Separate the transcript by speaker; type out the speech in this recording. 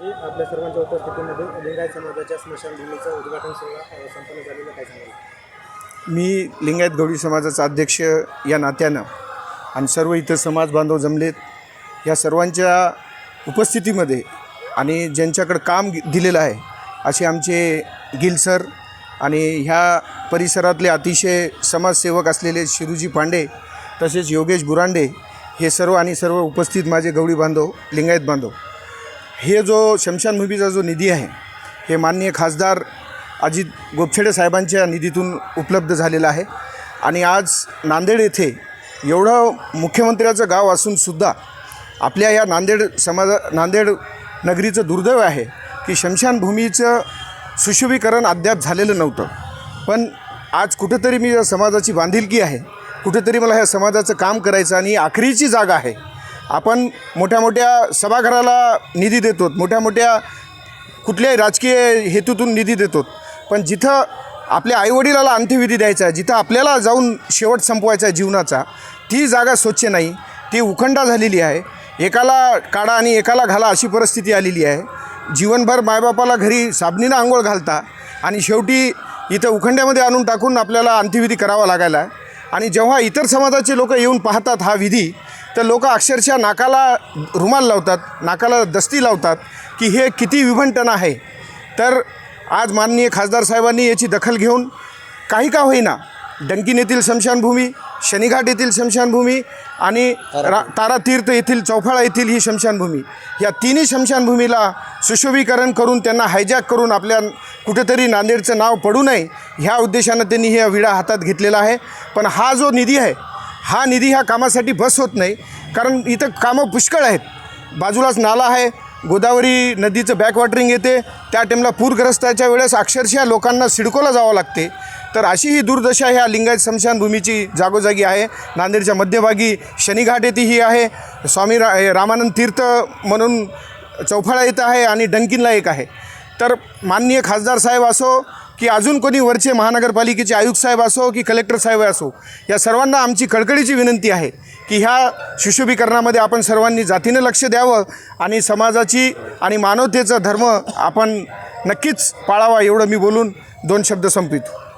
Speaker 1: की आपल्या सर्वांच्या उपस्थितीमध्ये लिंगायत समाजाच्या स्मशानभूमीचा उद्घाटन सोहळा संपन्न झालेला काय सांगाल?
Speaker 2: मी लिंगायत गौडी समाजाचा अध्यक्ष या नात्यानं आणि सर्व इथं समाज बांधव जमलेत या सर्वांच्या उपस्थितीमध्ये आणि ज्यांच्याकडं काम गि- दिलेलं आहे असे आमचे गिल सर आणि ह्या परिसरातले अतिशय समाजसेवक असलेले शिरूजी पांडे तसेच योगेश बुरांडे हे सर्व आणि सर्व उपस्थित माझे गवळी बांधव लिंगायत बांधव. हे जो शमशानभूमीचा जो निधी आहे हे माननीय खासदार अजित गोपछेडे साहेबांच्या निधीतून उपलब्ध झालेला आहे. आणि आज नांदेड येथे एवढं मुख्यमंत्र्याचं गाव असूनसुद्धा आपल्या या नांदेड समाजा नांदेड नगरीचं दुर्दैव आहे की शमशानभूमीचं सुशोभीकरण अद्याप झालेलं नव्हतं. पण आज कुठंतरी मी या समाजाची बांधिलकी आहे. कुठेतरी मला ह्या समाजाचं काम करायचं आणि आखरीची जागा आहे. आपण मोठ्या मोठ्या सभागृहाला निधी देतो मोठ्या मोठ्या कुठल्याही राजकीय हेतूतून निधी देतो पण जिथं आपल्या आईवडिलाला अंत्यविधी द्यायचा आहे जिथं आपल्याला जाऊन शेवट संपवायचा आहे जीवनाचा ती जागा स्वच्छ नाही ती उखंडा झालेली आहे. एकाला काढा आणि एकाला घाला अशी परिस्थिती आलेली आहे. जीवनभर मायबापाला घरी साबणीनं आंघोळ घालता आणि शेवटी इथं उखंड्यामध्ये आणून टाकून आपल्याला अंत्यविधी करावा लागायला. आहे. आणि जेव्हा इतर समाजाचे लोक येऊन पाहतात हा विधी तर लोक अक्षरशः नाकाला रुमाल लावतात नाकाला दस्ती लावतात की हे किती विभंटन आहे. तर आज माननीय खासदार साहेबांनी याची दखल घेऊन काही का होईना डंकीन येथील शमशानभूमी शनिघाट येथील शमशानभूमी आणि रा तारातीर्थ येथील चौफाळा येथील ही शमशानभूमी. या तिन्ही शमशानभूमीला सुशोभीकरण करून त्यांना हायजॅक करून आपल्या कुठेतरी नांदेडचं नाव पडू नये ह्या उद्देशानं त्यांनी हे विडा हातात घेतलेला आहे. पण हा जो निधी आहे हा निधी ह्या कामासाठी बस होत नाही. कारण इथं कामं पुष्कळ आहेत. बाजूलाच नाला आहे. गोदावरी नदीचं बॅकवॉटरिंग येते. त्या टाईमला पूरग्रस्ताच्या वेळेस अक्षरशः लोकांना सिडकोला जावं लागते. तर अशी ही दुर्दशा ह्या लिंगायत स्मशानभूमीची जागोजागी आहे. नांदेडच्या मध्यभागी शनिघाट येथे ही आहे. स्वामी रा रामानंद तीर्थ म्हणून चौफाळा येथं आहे आणि डंकिनला एक आहे. तर माननीय खासदार साहेब असो की अजून कोणी वरचे महानगरपालिकेचे आयुक्त साहेब असो की कलेक्टर साहेब असो या सर्वांना आमची कळकळीची विनंती आहे की ह्या शिशुभीकरणामध्ये आपण सर्वांनी जातीनं लक्ष द्यावं आणि समाजाची आणि मानवतेचा धर्म आपण नक्कीच पाळावा एवढं मी बोलून दोन शब्द संपितो